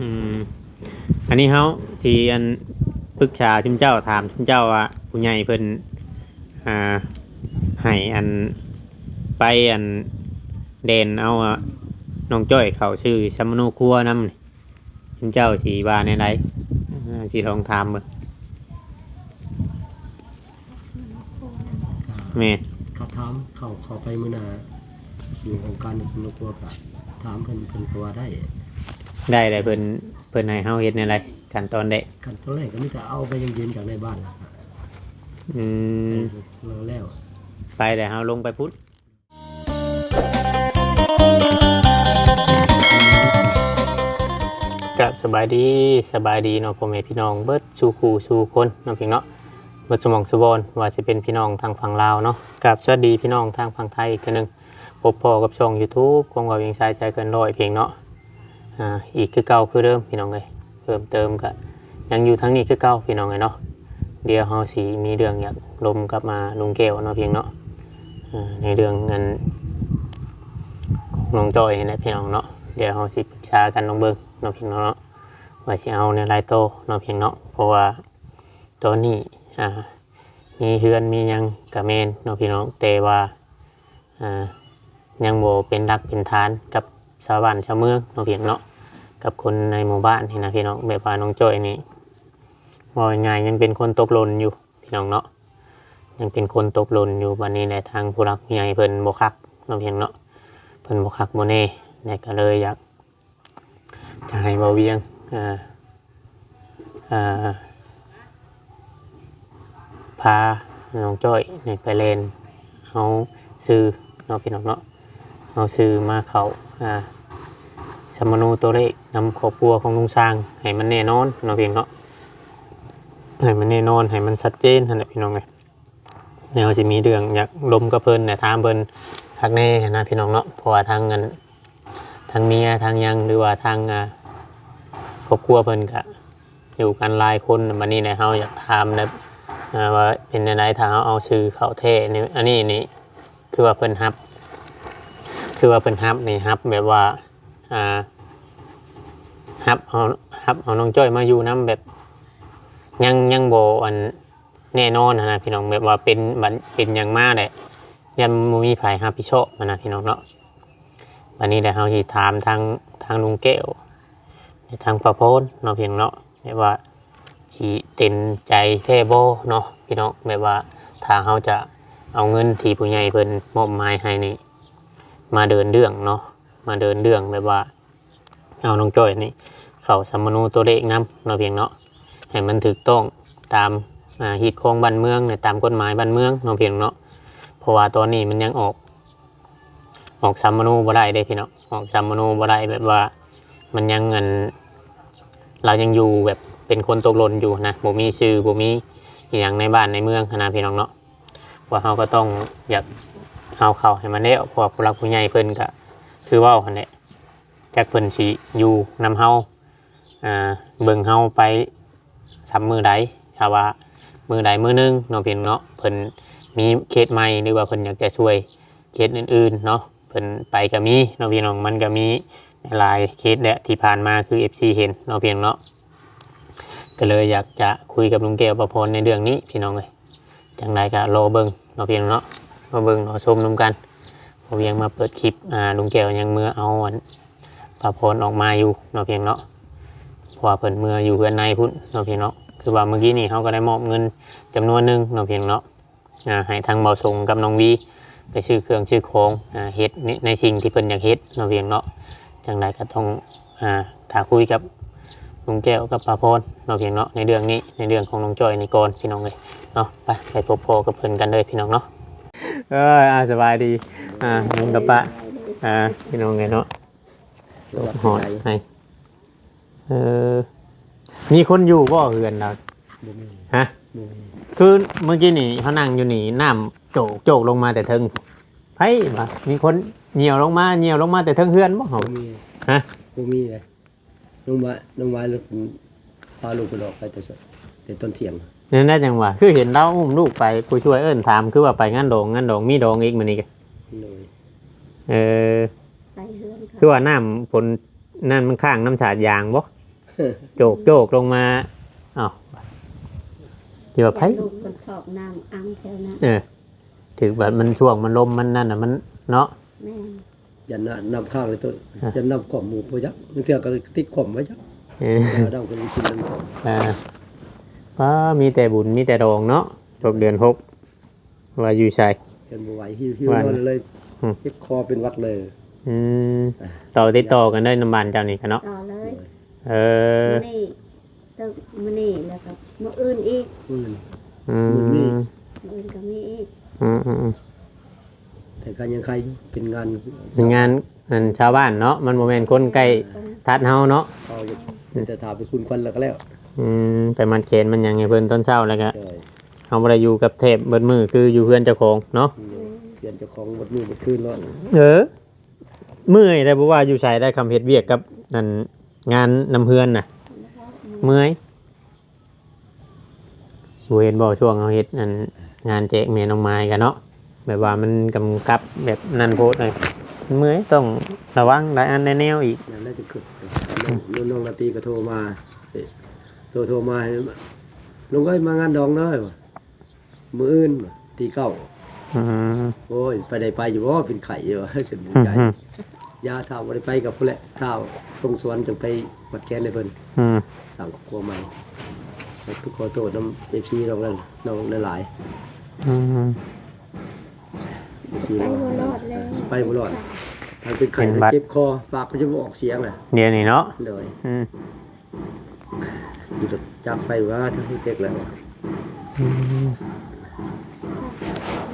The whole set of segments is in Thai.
อืมอันนี้เฮาสิอันปรึกษาชุมเจ้าถามชุมเจ้าว่าผู้ใหญ่เพิ่นอ่าให้อันไปอันเดนเอาอะน้องจ้อยเขาชื่อสมโนครัวนำนี่ชุมเจ้าสิว่าในไรอ่าสิลองถามเบิ่งแม่นเขาถามเขาเขาไปมื้อหนาอยู่ของการในสมุนครัวก็ถามเพิ่นเพิ่นก็ว่าได้ ได้เลยเพิ่นเพิ่นให้เฮาเฮ็ดในไรขั้นตอนได้ขั้นตอนแรกก็มีแต่เอาไปยังยืนจากในบ้านนะอืมเราแล้วไปแต่เฮาลงไปพุทธก็สบายดีสบายดีเนาะพ่อแม่พี่น้องเบิดสู่คู่สู่คนเนาะพี่เนาะเบิดสมองสุบอนว่าสิเป็นพี่น้องทางฝั่งลาวเนาะกับสวัสดีพี่น้องทางฝั่งไทยอีกเทื่อหนึงพบพอกับช่อง YouTube ควงว่าเวียงชายใจเกินร้อยเพียงเนาะ อ่าอีกคือเก่าคือเดิมพี่น้องเอ้ยเพิ่มเติมก็ยังอยู่ทั้งนี้คือเก่าพี่น้องเอ้ยเนาะเดี๋ยวเฮาสีมีเรื่องอยากลมกลับมาลุงแก้วเนาะเพียงเนาะในเรื่องเงินของน้องจอยนะพี่น้องเนาะเดี๋ยวเฮาสิปรึกษากันน้องเบิ่งเนาะเพียงเนาะว่าสิเอาในรายโตเนาะเพียงเนาะเพราะว่าตอนนี้อ่ามีเฮือนมียังกะแมนเนาะพี่น้องแต่ว่าอ่ายังบ่เป็นรักเป็นฐานกับ ชาวบ้านชาวเมืองเนาะเพียงเนาะกับคนในหมู่บ้านนี่นะพี่น้องแบบว่าน้องจ้อยนี่ว่าง่ายยังเป็นคนตกหล่นอยู่พี่น้องเนาะยังเป็นคนตกหล่นอยู่วันนี้แหละทางผู้รักผู้ใหญ่เพิ่นบ่คักเนาะเพียงเนาะเพิ่นบ่คักบ่แน่เนี่ยก็เลยอยากจะให้เบาเวียงอ่าอ่าพาน้องจ้อยนี่ไปเล่นเอาซื้อเนาะพี่น้องเนาะเอาซื้อมาเขาอ่า สมนูตัวเลขนำครอบครัวของลุงสร้าง ให้มันแน่นอนเนาะพียงเนาะให้มันแน่นอนให้มันชัดเจนนั่นแหละพี่น้องไงแนวจะมีเรื่องอยากลมกับเพิ่นเนี่ยถามเพิ่นทักแน่นะพี่น้องเนาะเพราะว่าทางเงินทางเมียทางยังหรือว่าทางครอบครัวเพิ่นก็อยู่กันหลายคนวันนี้เนี่ยเฮาอยากถามนะว่าเป็นยังไงถ้าเฮาเอาชื่อเขาเท่นี่อันนี้นี่คือว่าเพิ่นฮับ คือว่าเพิ่นฮับนี่ฮับแบบว่าอ่า ฮับเอาฮับเอาน้องจ้อยมาอยู่นํแบบ ยังยังโบอันแน่นอนนะพี่น้องแบบว่าเป็นบันเป็นอย่างมากเลยยังบ่มีไผรับผิดชอบนะนะพี่น้องเนาะวันนี้เดี๋ยวเราสิถามทางทางลุงแก้วทางประโพนเนาะพี่น้องเนาะแบบว่าสิเต็นใจแท้บ่เนาะพี่น้องแบบว่าถ้าเราจะเอาเงินที่ผู้ใหญ่เพิ่นมอบหมายให้นี่มาเดินเรื่องเนาะมาเดินเรื่องแบบว่า เอาน้องจ้อยนี่เข้าสัมมนูตัวเลขนํเนาะเพียงเนาะให้มันถูกต้องตามอ่าฮีดของบ้านเมืองเนี่ยตามกฎหมายบ้านเมืองเนาะพี่น้องเนาะเพราะว่าตอนนี้มันยังออก ออกสัมมนูบ่ได้เด้พี่เน้องออกสัมมนูบ่ได้แบบว่ามันยังเงินเรายังอยู่แบบเป็นคนตกหล่นอยู่นะบ่มีชื่อบ่มีอย่างในบ้านในเมืองนะพี่น้องเนาะว่าเราก็ต้องอยากเอาเข้าให้มันแล้เพราะว่าผู้หลักผู้ใหญ่เพิ่นก็คือว่าหั่นแหละ จักเพิ่นสิอยู่นำเฮาอ่าเบิ่งเฮาไปสามมือใดถ้าว่ามือใดมือหนึงเนาะเพียงเนาะเพิ่นมีเคสใหม่หรือว่าเพิ่นอยากจะช่วยเคสอื่นๆเนาะเพิ่นไปก็มีเนาะพี่น้องมันก็มีหลายเคสแหละที่ผ่านมาคือ FC เห็นเนาะเพียงเนาะก็เลยอยากจะคุยกับลุงแก้วประพรในเรื่องนี้พี่น้องเลยจังไรก็รอเบิ่งเนาะเพียงเนาะรอเบิ่งรอชมนํกันพอเพียงมาเปิดคลิปอ่าลุงแก้วยังมือเอา อันประพรออกมาอยู่เนาะเพียงเนาะพวเพิ่นเมื่ออยู่เพื่อนในพุ่นเนาะเพียงเนาะคือว่าเมื่อกี้นี่เขาก็ได้มอบเงินจำนวนหนึ่งเนาะเพียงเนาะอ่าให้ทางเบาสงกับน้องวีไปซื้อเครื่องซื้อของเฮ็ดในสิ่งที่เพิ่นอยากเฮ็ดเนาะเพียงเนาะจังไรก็ต้องอ่าถ้าคุยกับลุงแก้วกับป้าพรเนาะเพียงเนาะในเรื่องนี้ในเรื่องของน้องจอยในก่อนพี่น้องเลยเนาะไปไปพบพอกับเพิ่นกันเลยพี่น้องเนาะเออสบายดีอ่าลุงกับป้าอ่าพี่น้องเลยเนาะ ตกหอดให้เออมีคนอยู่บ่เฮือนเราบ่มีฮะบ่มีคือเมื่อกี้นี่เขานั่งอยู่นี่น้ำโจกโจกลงมาแต่เทิงไพ่มามีคนเหนียวลงมาเหนียวลงมาแต่เทิงเฮือนบ่เหรอบ่มีฮะบ่มีเลยลงมาลงมาลูกพาลูกไปดอกไปแต่เช้าแต่ต้นเที่ยงนั่นได้จังหวะคือเห็นเราอุ้มลูกไปผู้ช่วยเอิ้นถามคือว่าไปงานโดงงานโดงมีโดงอีกมันนี่กะเลยเออ ไปเฮือนคือว่าน้ำผลนั่นมันข้างน้ำฉาดยางบ่โโจกโจกลงมาอ้าวที่ว่าไผลูกคนชอบน้ำอังแถวนั้นเออถึงแบบมันช่วงมันลมมันนั่นน่ะมันเนาะแม่นยันน่ะนำข้างเลยตัวยันนำขอมหมูบ่ยักมันเทื่อก็ติดขอมไว้จักเออแล้วดำคนกินนั่นขอมอ่าว่ามีแต่บุญมีแต่ดองเนาะจบเดือนหกว่าอยู่ใช่จนบ่ไหวหิวหิวว่านอนเลยอืมเจ็บคอเป็นหวัดเลย อืมต่อติดต่อกันได้น้ำบานเจ้านี่กันเนาะต่อเลยเออมื้อนี้ตึกมื้อนี้แล้วก็มื้ออื่นอีกอืมอืมมื้ออื่นก็มีอีกอืมอืมอืมแต่การยังใครเป็นงานเป็นงานอันชาวบ้านเนาะมันโมเมนต์คนใกล้ทัดเฮาเนาะเขาจะถามไปคุณควันแล้วก็แล้วอืมไปมันเขนมันหยังไงเพิ่นต้นเช้าแล้วก็ใช่เฮาบ่ได้อยู่กับเทพเบิดมือคืออยู่เพื่อนเจ้าของเนาะเปลี่ยนเจ้าของหมดมือหมดคืนแล้ว เออ เมื่อยได้บ่ว่าอยู่ใช้ได้คำเฮ็ดเวียกกับนั่นงานนำเฮือนน่ะ เมื่อยบ่เห็นบ่ช่วงเฮาเฮ็ดนั่นงานแจกแม่น้องไม้กันเนาะแบบว่ามันกำกับแบบนั่นโพดเลยเมื่อยต้องระวังหลายอันหลายแนวอีกนั่นแหละจะเกิดน้องน้องนาตีก็โทรมาเอ๊ะโทรโทรมาให้ลุงเอ้ยมางานดองเลยว่ะมื้ออื่นว่ะตีเก้าอืมโอ้ย ไปได้ไปอยู่ว่าเป็นไข่อยู่ว่าจนอืใจม ยาเท่าบ่ได้ไปกับผู้แหละเท่าตรงสวนจังไปวัดแกนในเพิ่นอืมต่างครัวใหม่ทุกขอโทษน้ำเอฟซีน้องนั่นน้องหลายอืมๆเอฟซีไปน้องบ่รอดเลยไปบ่รอดทางเป็นไข่เป็นบัดเจ็บคอปากก็จะบ่ออกเสียงอะเดี๋ยวนี้เนาะเลยอืมอยู่จับไปว่าทั้งที่เจ็กแล้ว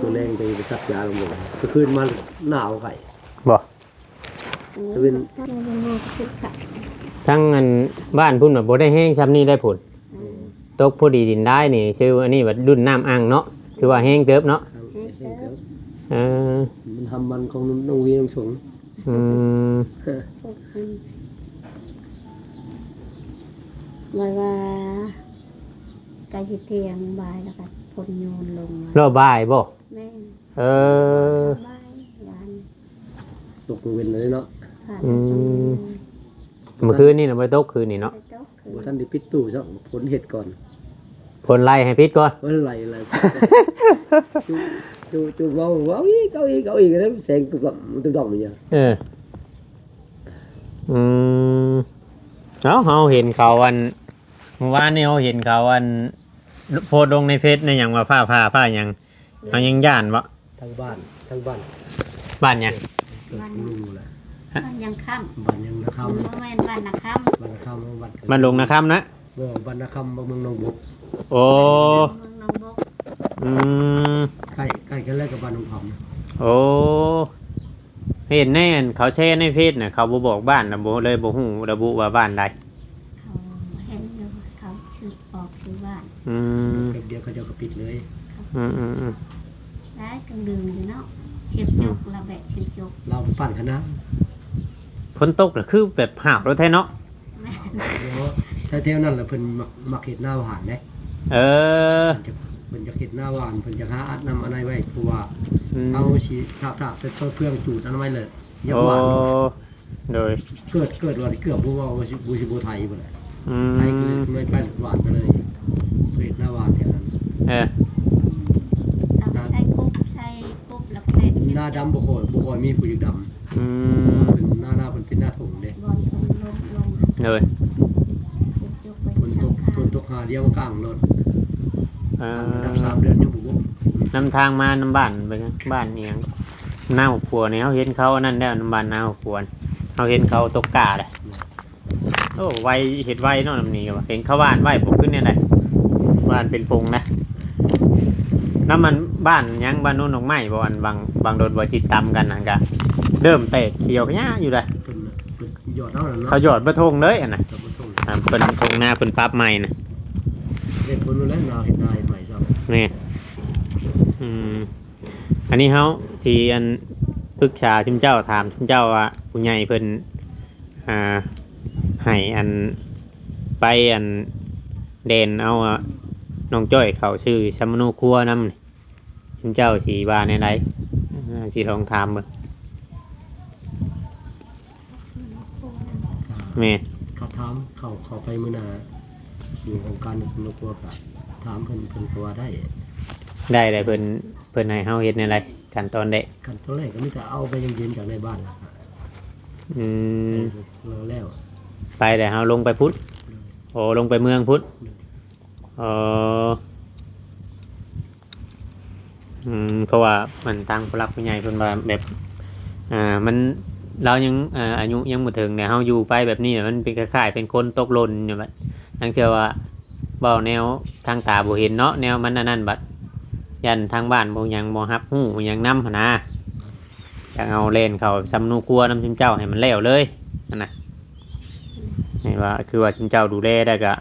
ตัวแรงจะไปซักยาลงเลยก็คืนมาหนาวไข่บ่จะ เป็นถ้ามันบ่มาคือค่ะทั้งอันบ้านพุ่นแบบบ่ได้แห้งซ้ำนี่ได้ผลตกพอดีดินได้นี่ชื่อว่าอันนี้ว่าดุนน้ำอ่างเนาะถือว่าแห้งเติบเนาะทางแห้งเกินเออมันทำมันของน้องวีน้องสงอืมพวกมันว่าว่าใกล้สิเที่ยงบ่ายแล้วก็พลโยนลงมารอบบ่ายบ่แม่นเออบ่ายยานตกเวนเลยเนาะ ผ่านอืไปมเมื่อคืนนี่น่ะบ่ได้ตกคืนนี่เนาะไปตกคือบ่ท่านได้ปิดตู้ซะผลเห็ดก่อนผลไล่ให้พิษก่อนว่าไหลอะไรจูจูจูเว้าเว้าอีกเก้าอีกเก้าอีกแล้วแสงตุกต่ำตุกต่ำอย่างเงี้ยเอออืมเอ้าเฮาเห็นเขาอันเมื่อวานนี่เฮาเห็นเขาอันโพสต์ลงในเฟซในหยังว่าผ้าผ้าผ้าหยังเฮายังย่านบ่ทั้งบ้านทั้งบ้านบ้านหยังวันลุงแหละ วันยังค่ำบ้านยังนะคบ่แม่นวันนะค่ำบ้านนะคำบ้านมันลงนะครับนะบ่บ้านนะคำบ้านเมืองหนองบกโอ้ำเมืองหนองบกอืมใกล้ใกล้กันแล้วกับบ้านหนองผำโอ้เห็นแน่นเขาแช่ในเฟซน่ะเขาบ่บอกบ้านน่ะบ่เลยบ่ฮู้ระบุว่าบ้านใดเขาเห็นอยู่ว่าเขาชื่อออกชื่อบ้านอืมเดียวเขาจะก็ปิดเลยอืมอืมอืมได้กลางดืนอยู่เนาะเชียบจกระแบะเชียบจกเราปั่นคณะ ฝนตกน่ะคือแบบหาวรถแท้เนาะแม่นเดี๋ยวถ้าเที่ยวนั่นแหละเพิ่นมักมักเห็ดหน้าหวานเด้เออเพิ่นจะเพิ่นจะเห็ดหน้าหวานเพิ่นจะหาอัดน้ำอะไรไว้เพราะว่าอืมเอาสิถ้าถ้าจะช่วยเพื่องจูดอันไว้เลยอย่าโอ้หวานโดยเกิดเกิดวันเกือบบ่ว่าบ่สิบ่สิบ่ไทยบ่เลยอืไทยก็เลยมไม่ไปหวานก็เลยเห็ดหน้าหวานแถวนั้นเออเอาไปใส่กุ๊บใส่กุ๊บแล้วก็แบะเชียบหน้าจกดำบ่ค่อยบ่ค่อยมีผู้หญิงดำอืม ลงโดยเชียบจกไปฝนตทางกข้างฝนตกหาเดียวกลางรถเออดับสามเดือนยังบ่บ่นำทางมาน้ำบ้านไปยังบ้านเอียงหน้าหัวครัวเนี่ยเขาเห็นเขาอันนั่นแล้วน้ำบ้านหน้าหัวครัวเขาเห็นเขาตกกาเลยโอ้ไวเห็ดไวเนาะน้ำนี้ก็ว่าเห็นเขาบ้านไวปกขึ้นเนี่ยได้บ้านเป็นพงนะน้ำมันบ้านยังบ้านนู้นของไม้บ่อันบางบางโดนบ่จิตตำกันนั่นกะเริ่มเตะเขียวขยะอยู่เลยเพิ่นเพิ่น หยอดเอานั่นเนาะเขาหยอดบะทงเลยอันน่ะจับมาส่งอ่าเป็นทงหน้าเป็นปั๊บใหม่นะเด็ดผลแล้วนาวเห็ดนายใหม่ซ้ำนี่อืมอันนี้เขาสีอันปรึกษาชุมเจ้าถามชุมเจ้าว่าผู้ใหญ่เพิ่นอ่าให้อันไปอันเดนเอาอะน้องจ้อยเขาชื่อสมโนครัวนำนี่ชุมเจ้าสีบาในไรสีลองถามเบิ่ง แม่นเขาถามเข้าเข้าไปมื้อหน้าอยู่องค์การสมรครัวก็ถามเพิ่นเพิ่นก็ว่าได้ ได้เลยเพิ่นเพิ่นให้เฮาเฮ็ดในไรขั้นตอนเด็กขั้นตอนแรกก็มีแต่เอาไปยังยืนจากในบ้านนะอืมเราแล้วไปแต่เฮาลงไปพุทธโอ้ลงไปเมืองพุทธเอออืมเพราะว่ามันทางผู้รักผู้ใหญ่เพิ่นว่าแบบ อ่ามัน เรายังอ่าอายุยังบ่ถึงเนี่ยเฮาอยู่ไปแบบนี้เนี่ยมันเป็นคล้ายๆเป็นคนตกหล่นอยู่บัดนั่นคือว่าเว้าแนวทางตาบ่เห็นเนาะแนวมันอันนั้นบัดยันทางบ้านบ่หยังบ่ฮับฮู้บ่หยังนำหั่นนะอยากเอาเล่นเขาสำนูครัวนำชิมเจ้าให้มันแล้วเลยนั่นน่ะนี่ว่าคือว่าชิมเจ้าดูแลได้ก็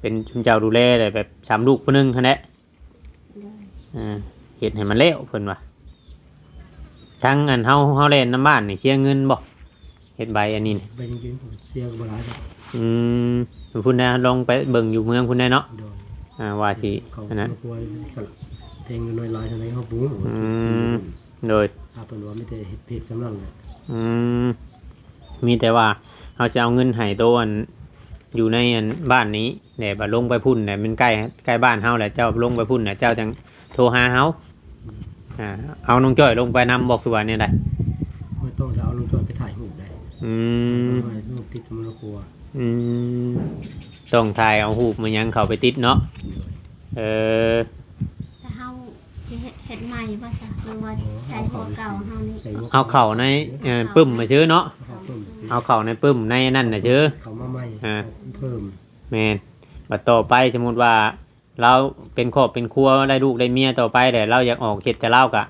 เป็นชิมเจ้าดูแลได้แบบสามลูกผู้หนึงคั่นแหละโดยอ่าเฮ็ดให้มันแล้วเพิ่นว่า ทั้งอันเฮาเฮาเล่นน้ำบ้านนี่เสียเงินบ่เฮ็ดใบอันนี้นี่ไปยังยืนผมเสียก็บ่หลายครับอืมพุ่นนะลองไปเบิ่งอยู่เมืองพุ่นได้เนาะโดยอ่าว่าสิเขาอันนั้น ครัวก็เพลงน้อยหลายเท่าไหร่เฮาปรุงอืม โดยถ้าเพิ่นว่าไม่ได้เฮ็ดเพจสำนักเลยอืมมีแต่ว่าเฮาจะเอาเงินให้โตอันอยู่ในอันบ้านนี้แหน่บ่ลงไปพุ่นเนี่ยมันใกล้ใกล้บ้านเฮาแหละเจ้าลงไปพุ่นน่ะเจ้าจังโทรหาเฮา อ่าเอาน้องจ้อยลงไปนำบอกคือว่าเนี่ยได้ไม่ต้องจะเอาลงจอดไปถ่ายรูปได้อืมถ่ายรูปติดสำนักครัวอืมต้องถ่ายเอาหูปมันยังเข้าไปติดเนาะโดยเออแต่เฮาสิเฮ็ดเฮ็ดใหม่บ่ซะหรือว่าใช้หัวเก่าเฮานี่ใส่หัวเอาเข่าในเอ่อปึ้มมาซื้อเนาะเขาเพิ่มสิเอาเข่าในปึ้มในนั่นน่ะซื้อ เขามาใหม่อ่า เพิ่มแมนบัดต่อไปสมมติว่า เราเป็นครอบเป็นครัวได้ลูกได้เมียต่อไปแต่เราอยากออกเข็ดแต่เล่ากะ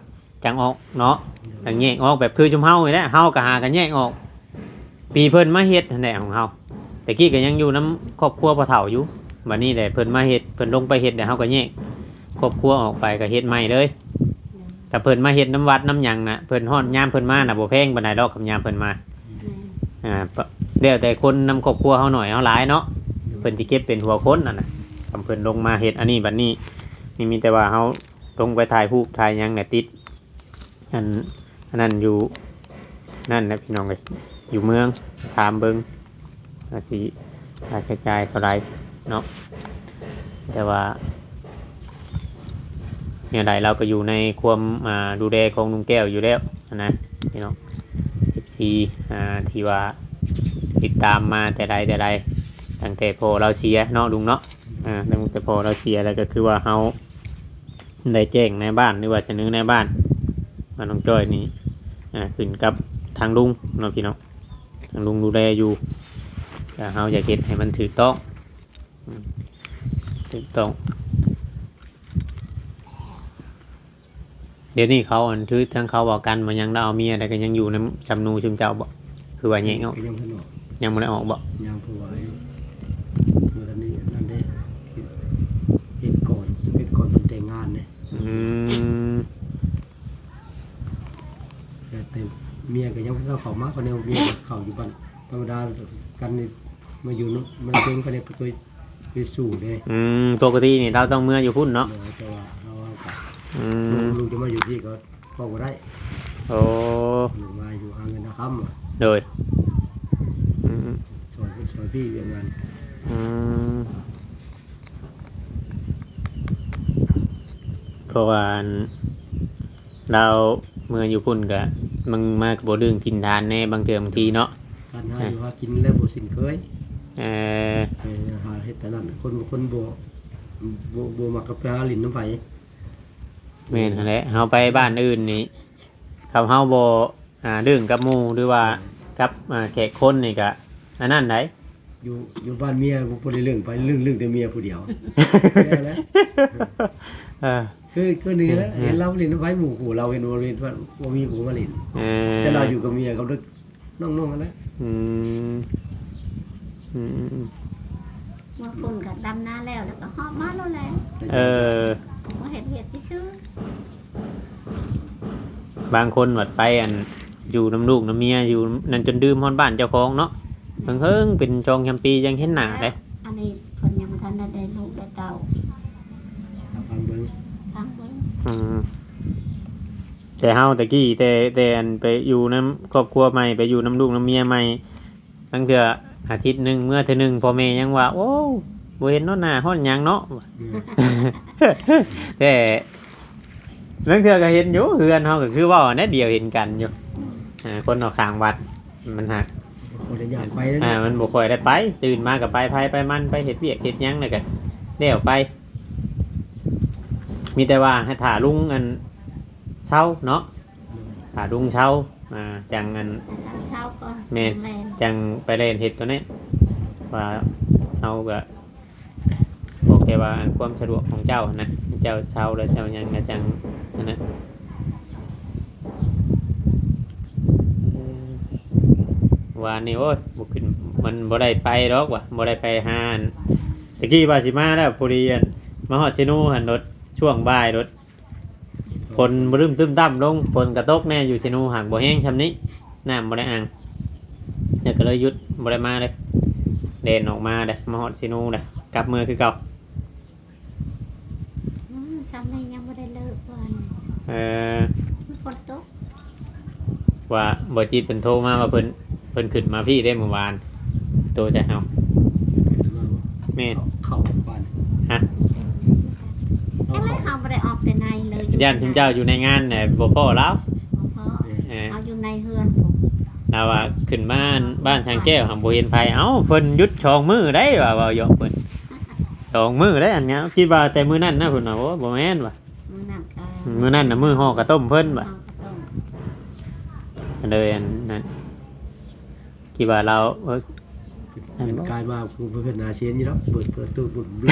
จังออกเนาะจังแยออกแบบคือชุมเฮานี่แหละเฮากะหากันแยกออก ปีเพิ่นมาเฮ็ดนั่นแหละของเฮาแต่กี้ก็ยังอยู่น้ำครอบครัวพ่อเฒ่าอยู่บัดนี้แหละเพิ่นมาเฮ็ดเพิ่นลงไปเฮ็ดแต่เฮาก็แยกครอบครัวออกไปก็เฮ็ดใหม่เลยแต่เพิ่นมาเฮ็ดน้ำวัดน้ำหยังนะเพิ่นฮอดยามเพิ่นมาน่ะบ่แพงปานใดดอกกับยามเพิ่นมาอ่าปะแล้วแต่คนนำครอบครัวเฮาหน่อยเฮาหลายเนาะเพิ่นสิเก็บเป็นหัวคนนั่นน่ะ ทำเพิ่นลงมาเฮ็ดอันนี้บัดนี้ นี่มีแต่ว่าเฮาลงไปถ่ายรูปถ่ายยังเนี่ยติดอันอันนั้นอยู่นั่นนะพี่น้องเอ้ยอยู่เมืองถามเบิงว่าสิค่าใช้จ่ายเท่าไรเนาะแต่ว่าเนี่ยใดเราก็อยู่ในความาดูแลของลุงแก้วอยู่แล้วนะพี่น้อง14อ่าที่ว่าติดตามมาแต่ใดแต่ใดตั้งแต่พอเราเสียเนาะลุงเนาะ อ่าตั้งแต่พอเราเสียแล้วก็คือว่าเฮาได้แจ้งในบ้านหรือว่าเสนอในบ้านมาน้องจ้อยนี่อ่าขึ้นกับทางลุงเนาะพี่น้องทางลุงดูแลอยู่แต่เฮาอยากเฮ็ดให้มันถูกต้องอืมถูกต้องเดี๋ยวนี้เขาอันคือทั้งเขาบอกกันมันยังได้เอาเมียแต่ก็ยังอยู่ในจำนูชุมเจ้าบ่คือว่าแยกออกก็ยังเพิ่นออกยังไม่ได้ออกบ่ยังผู้ไว้เมื่อตอนนี้นั่นได้เฮ็ดก่อนเฮ็ดก่อนทำ แต่งงานเนี่ยอืมแต่แต่เมียก็ยังเราเข้ามาคนเดียวเมียก็เข้าอยู่บ้านธรรมดากันนี่มาอยู่เนาะมันเพิ่งก็ได้ไปคุยไปสู่เด้อืมปกตินี่เราต้องเมื่ออยู่พุ่นเนาะแต่ว่าเราเอากลับอืลุงมลุงจะมาอยู่ที่ก็ก็บ่ได้โอ้ลุงมาอยู่หาเงินหาค่ำอะโดยอืมซอยซอยพี่อย่างนั้นอืม เพราะว่าอันเราเมื่ออยู่พุ่นก็มึงมากบ่เรื่องกินทานแน่บางเทื่อบางทีเนาะการหาอยู่หากินแล้วบ่สิ้นเคยเออไปหาเฮ็ดแต่นั้นคนคนบ่บ่บ่มักกับไปหาลิ้นน้ำไผแม่นหั่นแหละเฮาไปบ้านอื่นนี่คำเฮาบ่อ่าเรื่องกับหมู่หรือว่ากับอ่าแขกคนนี่ก็อันนั้นไหนอยู่อยู่บ้านเมียบ่บ่ได้เรื่องไปเรื่องเรื่องแต่เมียผู้เดียวแค่นั้นเออ คือคือนี่แหละเห็นเราลิ้นน้ำไผหมู่ขู่เราเห็นว่าลิ้นว่าบ่มีผู้มาลิ้นเออแต่เราอยู่กับเมียกับเด็กน้องๆกันแหล้วอืมอืมเมื่อคนก็ดำนาแล้วแล้วก็ฮอบมาแล้วแหละเออบ่เฮ็ดเฮ็ดซื่อบางคนหมดไปอันอยู่น้ำลูกน้ำเมียอยู่นั่นจนดื่มฮอดบ้านเจ้าของเนาะเพิ่งเฮิงเป็นจองแคมปียังเห็นหน้าเลยอันนี้เพิ่นยังบ่ทันได้ได้ลูกได้เต้า ฟังเบิ่ง ฟังเบิ่ง อืมแต่เฮาตะกี้แต่แต่อันไปอยู่น้ำครอบครัวใหม่ไปอยู่น้ำลูกน้ำเมียใหม่ตั้งเถื่ออาทิตย์หนึ่งเมื่อเทอหนึ่งพ่อแม่ยังว่า โอ้บ่เห็นเนาะหน้าฮ้อนหยังเนาะ แต่เรื่องเธอก็เห็นอยู่เฮือนเฮาก็คือเว่าแน่เดียวเห็นกันอยู่อ่าคนออกทางวัดมันหักคนละอย่างไปแล้วอ่ามันบ่ค่อยได้ไป ตื่นมากับไปไผไปมันไปเฮ็ดเวียกเฮ็ดหยังแล้วก็เดี๋ยวไป มีแต่ว่าให้ถ่าลุงอันเช้าเนาะถ่าลุงเช้าอ่าจังอัน เช้าก่อนแม่แม่นจังไปเล่นเห็ดตัวนี้ว่าเอาก็บอกแกว่าอันความสะดวกของเจ้านะเจ้าเช่าแล้วเจ้ายังกระจังนั่นนะเอ่อว่านี่โอ้ยบุขึ้นมันบ่ได้ไปหรอกว่ะบ่ได้ไปหาอันตะกี้ว่าสิมาแล้วพอดีอันมาฮอดซิโนหันรถ ช่วงบ่ายรถฝนบรึมตึมตั้มลงฝนกระตกแน่อยู่ซิโนห่างบ่แห้งชำนี้น้ำบ่ได้อ่างเนี่ยก็เลยหยุดบริมาเลยเดนออกมาเลยมาฮอดซินูเลยกลับมือคือเก่าอืมซ้ำนี้ยังไม่ได้เลิกวันเออฝนตกว่าบอจิตเป็นโทรมาว่าเพิ่นเพิ่นขึ้นมาพี่ได้เมื่อวานโตจะเฮาแม่นเข้าบ้านฮะ ยังไม่เขาไม่ได้ออกแต่ในเลยย่านทุนเจ้าอยู่ในงานเนี่ยบ่พ่อแล้วเพราะเออเอาอยู่ในเฮือนผมเราว่าขึ้นบ้านบ้านทางแก้วหำบ่เห็นไผเอ้าเพิ่นหยุดชองมือได้ว่าว่าหยอกเพิ่นชองมือได้อันเนี้ยคิดว่าแต่มื้อนั้นนะเพิ่นว่าโอ้บ่แม่นว่ะมือนั่นก็มื้อนั้นน่ะมื้อห่อกระต้มเพิ่นว่ะเอากระต้มเลยอันนั้นคิดว่าเราเอ้ยเป็นกลายมาคือเพื่อนนาเชียนอยู่แล้วเปิดเปิดตู้บุญบุญ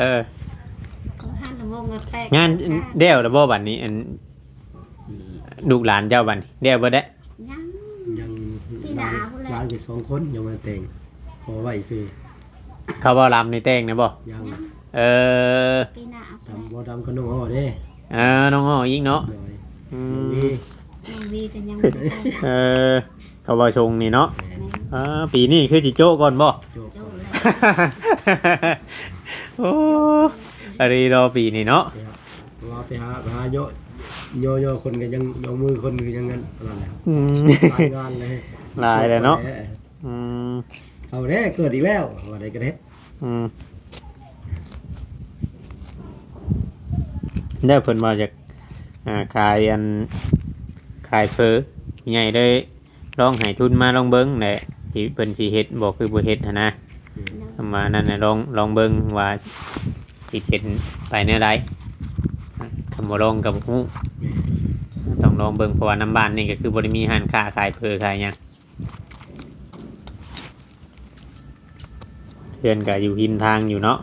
เออก็หันวงกระแตกงานเดี่ยวระบบบัดนี้อันลูกหลานเจ้าบัดนี้เดี่ยวบ่ได้ยัง ยังพี่ดาวแหละร้านไปสองคนยังมาแต่งขอไหวซื้อเขาบ่รำในแต่งนะบ่ยังยังเออปีหน้าเอาไปดำบ่ดำก็น้องอ้อเด้เออน้องอ้ออีกเนาะหน่อยอืมีมยังวีแต่ยังไม่ได้แต่งเออเขาบ่ชงนี่เนาะแม่นอ่าปีนี้คือสิโจ้ก่อนบ่โจบโจ้เลย โอ้อะไรรอปีนี้เนาะว่าไปหาไปหาโยโยโยคนกันยังยกมือคนกันยังงั้นอะไรนะอืมรายงานเลยหลายเลยเนาะอืมเอาเด้เกิดอีกแล้วว่าได้กระเด็ดอืมได้เพิ่นมาจากอ่าขายอันขายเฟอใหญ่ได้ลองให้ทุนมาลองเบิ้งแหละที่เพิ่นสิเฮ็ดบอกคือบ่เฮ็ดหั้นนะ มานั่นนะลองลองเบิ้งว่าสิเป็นไปแนวใดคำบ่ลองกับฮู้ต้องลองเบิ้งเพราะว่าน้ำบ้านนี่ก็คือบ่ได้มีร้านค้าขายเฟอขายหยังเพื่อนก็อยู่หิมทางอยู่เนาะ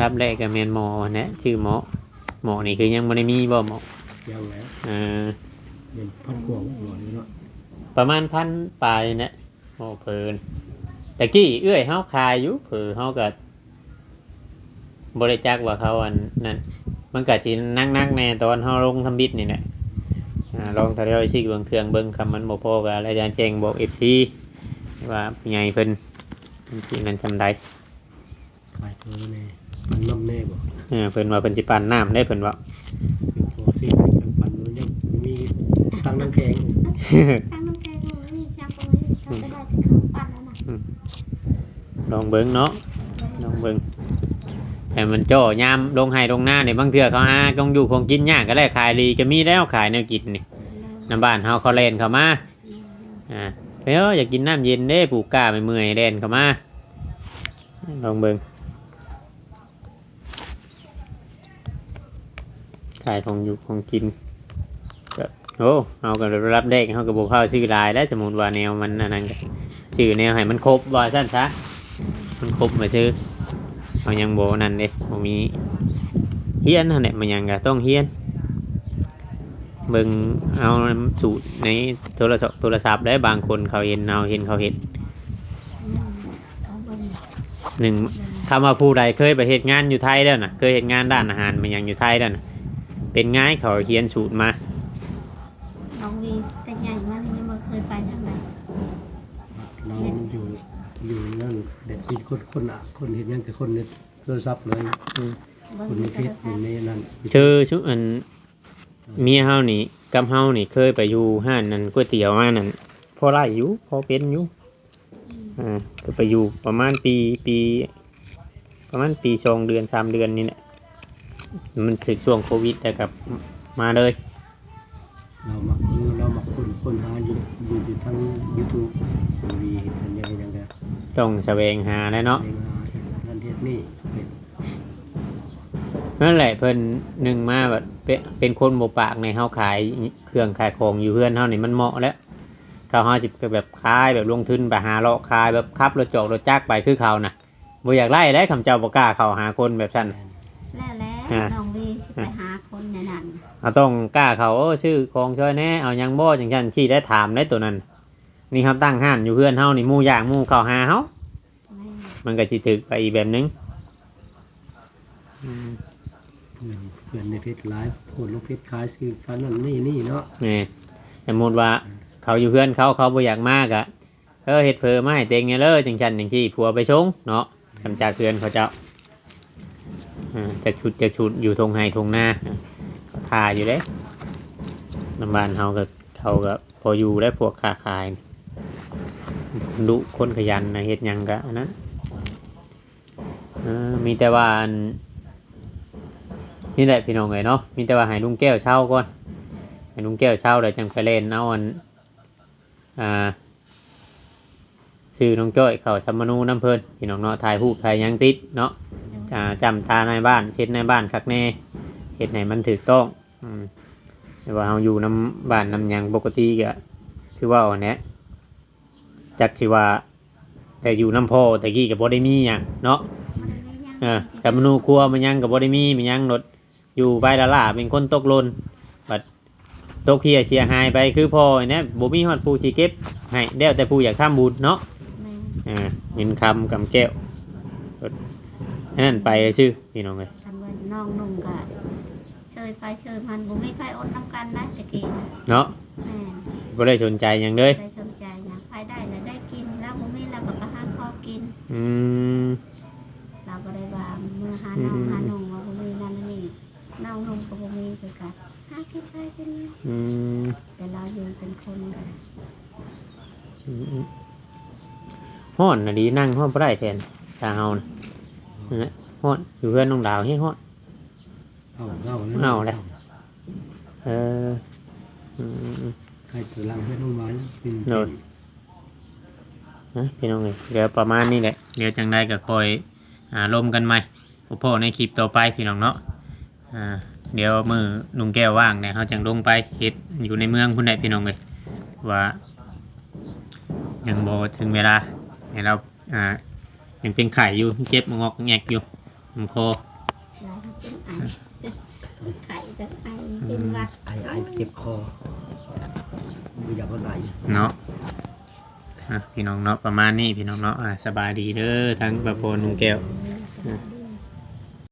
รับแรกก็แม่นหมอนะชื่อหมอหมอนี่คือยังบ่ได้มีบ่หมอ ยังแล้วเอ่อเป็นพันกว่าหน่อยเนาะประมาณพันปลายนะหมอเพิ่นตะกี้เอื้อยเฮาขายอยู่เผือเฮาก็บ่ได้จักว่าเขาอันนั้นมันก็สินักๆแน่ตอนเฮาลงทำบิดนี่แหละอ่าลองทะเลาะชิกเบิ่งเครื่องเบิ่งคำมันบ่พอก็อาจารย์แจ้งบอก FC ว่าใหญ่เพิ่นมันสินั้นจำได้ขายตัวแน่ปันน้ำแน่บ่เออเพิ่นว่าเพิ่นสิปั่นน้ำได้เพิ่นว่าซื้อพอซื้ออะไรกันปันมันยังมี ตังน้ำแข็งตั้งน้ำแกงเลยจำเอาไว้จำไม่ได้แต่เครื่องปั่นแล้วนะลองเบิ่งเนาะลองเบิ่งแต่มันโจ้ยามลงไห้ลงหน้าเนี่ยบางเทื่อเขาหากองอยู่คงกินยากก็ได้ขายดีก็มีแล้วขายแนวกินนี่น้ำบ้านเฮาเขาเล่นเข้ามาอ่าเฮ้ยอยากกินน้ำเย็นเด้ปลูกกล้าไม่เมื่อยเล่นเข้ามาลองเบิ่งขายของอยู่ของกินก็ โอ้เอากันรับเด็กเขากับบุพาชื่อลายแล้วสมมติว่าแนวมันอันนั้นชื่อแนวให้มันครบว่าสั้นซะมันครบมาชื่อเอายังโบนั่นเด้บ่มีเฮียนนั่นแหละมันยังก็ต้องเฮียนเบิ่งเอาสูตรในโทรศัพท์โทรศัพท์ได้บางคนเขาเห็นเอาเห็นเขาเห็นหนึ่งคำว่าผู้ใดเคยไปเหตุงานอยู่ไทยแล้วนะเคยเหตุงานด้านอาหารมันยังอยู่ไทยแล้วนะเป็นง่ายเขาเฮียนสูตรมา น้องวีแต่ใหญ่มากเลยยังไม่เคยไปทางไหนเราอยู่อยู่นั่นเด็กเป็นคนคนอะคนเห็นยังแต่คนในโทรศัพท์เลยเบิ่งคนในนี้โทเพรชรคศันพท์นี้นั่นคือชุอันเมียเฮานี่กับเฮานี่เคยไปอยู่ห้านนั้นก๋วยเตี๋ยวมานั่นพอไล่อยู่พอเป็นอยู่อ่าก็ไปอยู่ประมาณปีปี ประมาณปีสองเดือนสามเดือนนี่แหละมันถึงช่วงโควิดแต่กับมาเลยเรามาเรามา คนคนหาอยู่อยู่อยู่ทั้ง YouTube มีอันยังยังไงต้องแสวงหาแล้วเนาะ เองหานั่นเทศนี่เป็นนั่นแหละเพิ่นหนึ่งมาแบบเป็นเป็นคนโมปากในเฮาขายเครื่องขายของอยู่เพื่อนเฮานี่มันเหมาะแล้วเขาเฮาสิแบบขายแบบลงทุนไปหาเลาะขายแบบขับรถจอกรถจักรไปคือเขาน่ะบ่อยากไล่ได้คำเจ้าบ่กล้าเข้าหาคนแบบนั้น แล้วแล้วอ่าน้องวีสิไปหาคนในนั้น เอาต้องกล้าเขาโอ้ชื่อของช่วยแน่เอายังบ่จังซั่นชี้ได้ถามได้ตัวนั้น นี่เขาตั้งห้านอยู่เพื่อนเฮานี่หมู่ย่างหมู่เข้าหาเฮาแม่มันก็สิถึกไปอีกแบบนึงอืมเพื่อนเพื่อนในเพชรหลายพูดลูกเพชรขายซื้อกันนั่นนี่นี่เนาะนี่สมมุติว่าเขาอยู่เพื่อนเขาเขาบ่อยากมากอะเออเฮ็ดเพอมาให้เต็งเนี่ยเลยจังซั่นจังซี่ผัวไปชงเนาะทำจากเพื่อนเขาเจ้าอ่าจากชุดจากชุดอยู่ทงไห้ทงนาเขา ทาอยู่เด้น้ำบานเฮาก็เขาก็พออยู่ได้พวกค้าขายดุคนขยันนะเฮ็ดยังก็อันนั้นมีแต่ว่านนี่แหละพี่น้องเอ้ยเนาะมีแต่ว่าให้ลุงแก้วเช่าก่อนให้ลุงแก้วเช่าแล้วจังไปเล่นเอาอันอ่าชื่อน้องจ้อยเขาชัมมนูน้ำเพลินพี่น้องเนาะถ่ายรูปถ่ายยังติดเนาะอ่าจำตาในบ้านเช็ดในบ้านคักแน่ เฮ็ดไหนมันถูกต้องอืมแต่ว่าเราอยู่น้ำบ้านน้ำหยังปกติก็คือว่าอันเนี้ยจักสิว่าแต่อยู่น้ำพ่อแต่กี้กับบ่ได้มีหยังเนาะมันไม่ยังเออชัมมนูครัวมันหยังกับบ่ได้มีมันหยังรถอยู่ไปละล่าเป็นคนตกหลนตกเฮียเสียหายไปคือพอเนี่ยบ่มีฮอดผู้สิเก็บให้แล้วแต่ผู้อยากทำบุญเนาะแม่อ่าเงินคำกำแก้วอันนั้นไปชื่อพี่น้องเลยคันว่าน้องนุ่งก็เช ยไปเชยมันบ่มีไผอดน้ำกันได้ตะกี้นะเนาะแม่บ่ได้สนใจหยังเลยได้สนใจหยังไผได้แล้วได้กินแล้วบ่มีแล้วก็ไปหาพอกิน อืม เราก็ได้ว่าเมื่อหาน้องอืม หาน้องว่าบ่มีนั่นนี่น้องนุ่งก็บ่มีคือกันหากินใช้กินนี่อืมแต่เราอยู่เป็นคนกันอืมฮ้อนน่ะดีนั่งฮ้อนบ่ได้แทนตาเฮาน่ะนั่นแหละฮ้อนอยู่เพื่อนน้องดาวเฮ้ฮ้อน เอาเอาเอาเลยเอออืมใครตัวลังเพื่อนน้องไม้เป็นโน่นนะพี่น้องเลยเดี๋ยวประมาณนี้แหละเดี๋ยวจังได้ก็คอยอ่าลมกันใหม่พบพ่อในคลิปต่อไปพี่น้องเนาะอ่าเดี๋ยวมือลุงแก้วว่างเนี่ยเขาจังลงไปเฮ็ดอยู่ในเมืองพุ่นได้พี่น้องเลยว่ายังบอถึงเวลาให้เราอ่ายังเป็นไข่อยู่เจ็บงอกแงกอยู่ลำคอ เราเป็นไอไข่กับ ไอเป็นหวัดไอ้ไอ้เจ็บคอไม่อยากเอาไหนเนาะอะพี่น้องเนาะประมาณนี้พี่น้องเนาะอ่าสบายดีเด้อทั้งประโพนลุงแก้วสวัสดี